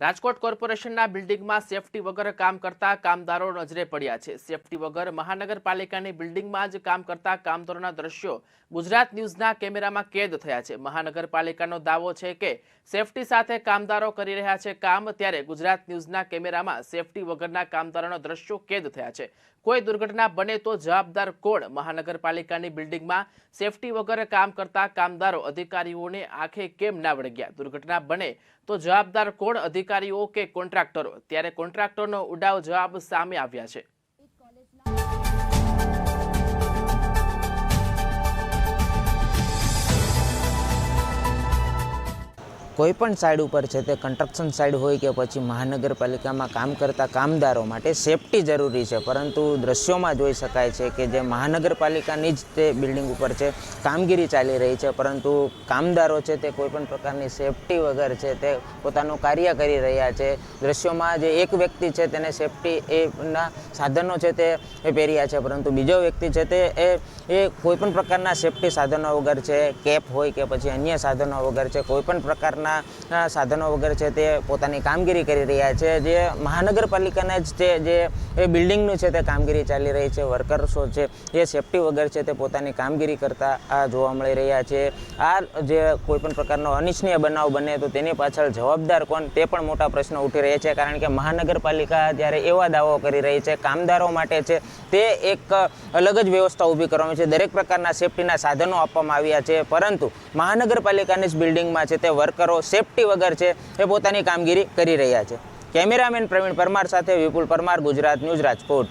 રાજકોટ કોર્પોરેશનના બિલ્ડિંગમાં સેફટી વગર કામ કરતા કામદારો નજરે પડ્યા છે. સેફટી વગર મહાનગરપાલિકાની બિલ્ડિંગમાં જ કામ કરતા કામદારોના દ્રશ્યો ગુજરાત ન્યૂઝના કેમેરામાં કેદ થયા છે. મહાનગરપાલિકાનો દાવો છે કે સેફટી સાથે કામદારો કરી રહ્યા છે કામ, ત્યારે ગુજરાત ન્યૂઝના કેમેરામાં સેફટી વગરના કામદારોના દ્રશ્યો કેદ થયા છે. કોઈ દુર્ઘટના બને તો જવાબદાર કોણ? મહાનગરપાલિકાની બિલ્ડિંગમાં સેફટી વગર કામ કરતા કામદારો અધિકારીઓને આંખે કેમ ના વળગ્યા? દુર્ઘટના બને તો જવાબદાર કોણ? અધિકારીઓ કે કોન્ટ્રાક્ટરો? ત્યારે કોન્ટ્રાક્ટરનો ઉડાવ જવાબ સામે આવ્યા છે. કોઈ પણ સાઈડ ઉપર છે તે કન્સ્ટ્રક્શન સાઈડ હોય કે પછી મહાનગરપાલિકામાં કામ કરતા કામદારો માટે સેફટી જરૂરી છે. પરંતુ દ્રશ્યોમાં જોઈ શકાય છે કે જે મહાનગરપાલિકાની જ તે બિલ્ડિંગ ઉપર છે, કામગીરી ચાલી રહી છે, પરંતુ કામદારો છે તે કોઈ પણ પ્રકારની સેફટી વગર છે તે પોતાનું કાર્ય કરી રહ્યા છે. દ્રશ્યોમાં જે એક વ્યક્તિ છે તેને સેફટી એના સાધનો છે તે એ પહેર્યા છે, પરંતુ બીજો વ્યક્તિ છે તે એ એ કોઈ પણ પ્રકારના સેફટી સાધનો વગર છે, કેપ હોય કે પછી અન્ય સાધનો વગર છે કોઈ પણ પ્રકારના સાધનો વગર છે તે પોતાની કામગીરી કરી રહ્યા છે. જે મહાનગરપાલિકાના જ તે, જે, એ બિલ્ડિંગનું છે તે કામગીરી ચાલી રહી છે. વર્કર્સો છે એ સેફટી વગર છે તે પોતાની કામગીરી કરતા આ જોવા મળી રહ્યા છે. આ જે કોઈ પણ પ્રકારનો અનિચ્છનીય બનાવ બને તો તેની પાછળ જવાબદાર કોણ તે પણ મોટા પ્રશ્નો ઉઠી રહ્યા છે, કારણ કે મહાનગરપાલિકા જ્યારે એવા દાવો કરી રહી છે, કામદારો માટે છે, તે એક અલગ જ વ્યવસ્થા ઊભી કરવામાં છે. દરેક પ્રકારના સેફટીના સાધનો આપવામાં આવ્યા છે, પરંતુ મહાનગરપાલિકાની જ બિલ્ડિંગમાં છે તે વર્કરો સેફટી વગર છે એ પોતાની કામગીરી કરી રહ્યા છે. કેમેરામેન પ્રવીણ પરમાર સાથે વિપુલ પરમાર, ગુજરાત ન્યૂઝ રાજકોટ.